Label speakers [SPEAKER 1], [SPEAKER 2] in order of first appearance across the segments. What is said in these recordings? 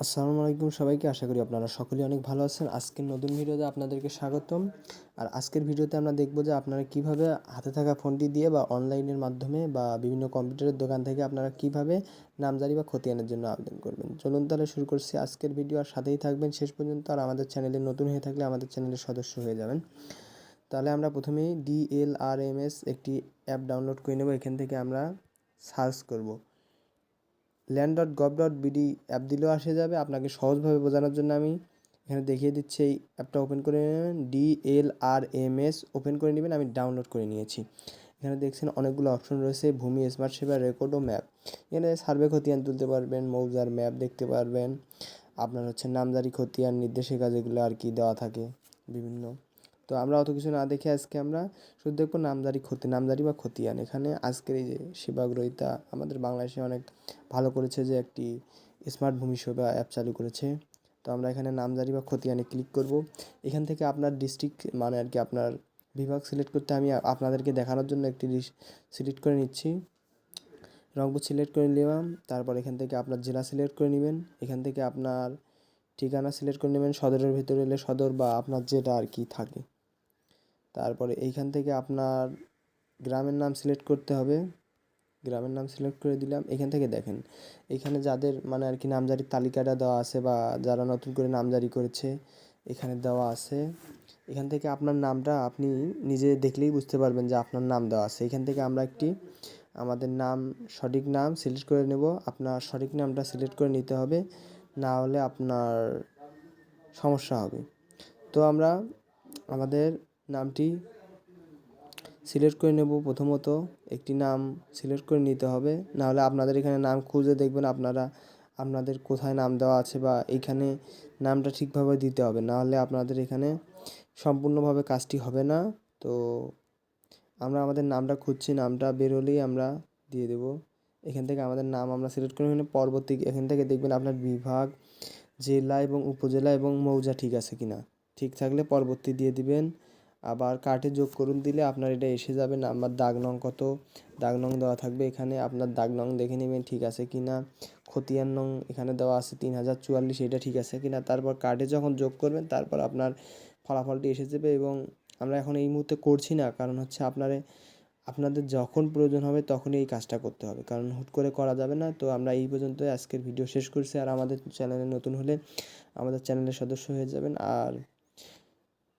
[SPEAKER 1] আসসালামু আলাইকুম সবাইকে, আশা করি আপনারা সকলেই অনেক ভালো আছেন। আজকের নতুন ভিডিওতে আপনাদেরকে স্বাগতম। আর আজকের ভিডিওতে আমরা দেখব যে আপনারা কীভাবে হাতে থাকা ফোনটি দিয়ে বা অনলাইনের মাধ্যমে বা বিভিন্ন কম্পিউটারের দোকান থেকে আপনারা কীভাবে নামজারি বা খতিয়ানের জন্য আবেদন করবেন। চলুন তাহলে শুরু করছি আজকের ভিডিও। আর সাথেই থাকবেন। শেষ পর্যন্ত আর আমাদের চ্যানেলে নতুন হয়ে থাকলে আমাদের চ্যানেলের সদস্য হয়ে যাবেন। তাহলে আমরা প্রথমেই ডিএলআরএমএস একটি অ্যাপ ডাউনলোড করে নেব। এখান থেকে আমরা সার্চ করব। Land dot gov dot BD app দিলেও আসে যাবে। আপনাকে সহজভাবে বোঝানোর জন্য আমি এখানে দেখিয়ে দিচ্ছি, এই অ্যাপটা ওপেন করে নেবেন। ডিএলআরএমএস ওপেন করে নেবেন, আমি ডাউনলোড করে নিয়েছি। এখানে দেখছেন অনেকগুলো অপশন রয়েছে, ভূমি স্মার্ট সেবা রেকর্ড ও ম্যাপ এখানে সার্ভে খতিয়ান তুলতে পারবেন, মৌজার ম্যাপ দেখতে পারবেন। আপনার হচ্ছে নামজারি খতিয়ান নির্দেশিকা যেগুলো আর কি দেওয়া থাকে, বিভিন্ন। তো আমরা অত কিছু না দেখে আজকে আমরা শুধু দেখব নামজারি ক্ষতি, নামজারি বা খতিয়ান। এখানে আজকের এই যে সেবাগ্রহিতা আমাদের বাংলাদেশে অনেক ভালো করেছে যে একটি স্মার্ট ভূমি সেবা অ্যাপ চালু করেছে। তো আমরা এখানে নামজারি বা খতিয়ানে ক্লিক করব। এখান থেকে আপনার ডিস্ট্রিক্ট মানে আর কি আপনার বিভাগ সিলেক্ট করতে আমি আপনাদেরকে দেখানোর জন্য একটি সিলেক্ট করে নিচ্ছি। রংপুর সিলেক্ট করে নিলাম, তারপর এখান থেকে আপনার জেলা সিলেক্ট করে নেবেন। এখান থেকে আপনার ঠিকানা সিলেক্ট করে নেবেন, সদরের ভিতরে এলে সদর বা আপনার যেটা আর কি থাকে। তারপরে এইখান থেকে আপনার গ্রামের নাম সিলেক্ট করতে হবে। গ্রামের নাম সিলেক্ট করে দিলাম। এখান থেকে দেখেন, এখানে যাদের মানে আর কি নামজারির তালিকাটা দেওয়া আছে বা যারা নতুন করে নামজারি করেছে, এখানে দেওয়া আছে। এখান থেকে আপনার নামটা আপনি নিজে দেখলেই বুঝতে পারবেন যে আপনার নাম দেওয়া আছে। এখান থেকে আমরা একটি আমাদের নাম, সঠিক নাম সিলেক্ট করে নেব। আপনার সঠিক নামটা সিলেক্ট করে নিতে হবে। না হলে আপনার সমস্যা হবে। তো আমরা আমাদের নামটি সিলেক্ট করে নেব। প্রথমত একটি নাম সিলেক্ট করে নিতে হবে। নাহলে আপনাদের এখানে নাম খুঁজে দেখবেন আপনারা, আপনাদের কোথায় নাম দেওয়া আছে বা এইখানে নামটা ঠিকভাবে দিতে হবে। নাহলে আপনাদের এখানে সম্পূর্ণভাবে কাজটি হবে না। তো আমরা আমাদের নামটা খুঁজছি, নামটা বেরোলেই আমরা দিয়ে দেব। এখান থেকে আমাদের নাম আমরা সিলেক্ট করে নিলে পরবর্তী এখান থেকে দেখবেন আপনার বিভাগ, জেলা এবং উপজেলা এবং মৌজা ঠিক আছে কি না ঠিক থাকলে পরবর্তী দিয়ে দিবেন। আবার কার্টে যোগ করুন, দিলে আপনার এটা এসে যাবে নাম্বার দাগ নং কত, দাগ নং দেওয়া থাকবে এখানে, আপনার দাগ নং দেখে নেবেন ঠিক আছে কি না খতিয়ান নং এখানে দেওয়া আছে তিন হাজার চুয়াল্লিশ, এটা ঠিক আছে কি না তারপর কার্ডে যখন যোগ করবেন, তারপর আপনার ফলাফলটি এসে যাবে এবং আমরা এখন এই মুহূর্তে করছি না, কারণ হচ্ছে আপনারে, আপনাদের যখন প্রয়োজন হবে তখনই এই কাজটা করতে হবে, কারণ হুট করে করা যাবে না, তো আমরা এই পর্যন্ত আজকের ভিডিও শেষ করছি, আর আমাদের চ্যানেলে নতুন হলে আমাদের চ্যানেলের সদস্য হয়ে যাবেন, আর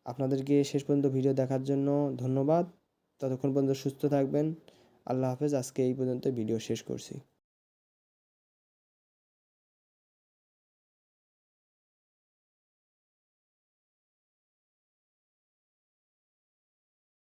[SPEAKER 1] আপনাদেরকে শেষ পর্যন্ত ভিডিও দেখার জন্য ধন্যবাদ। ততক্ষণ পর্যন্ত সুস্থ থাকবেন। আল্লাহ হাফেজ। আজকে এই পর্যন্ত ভিডিও শেষ করছি।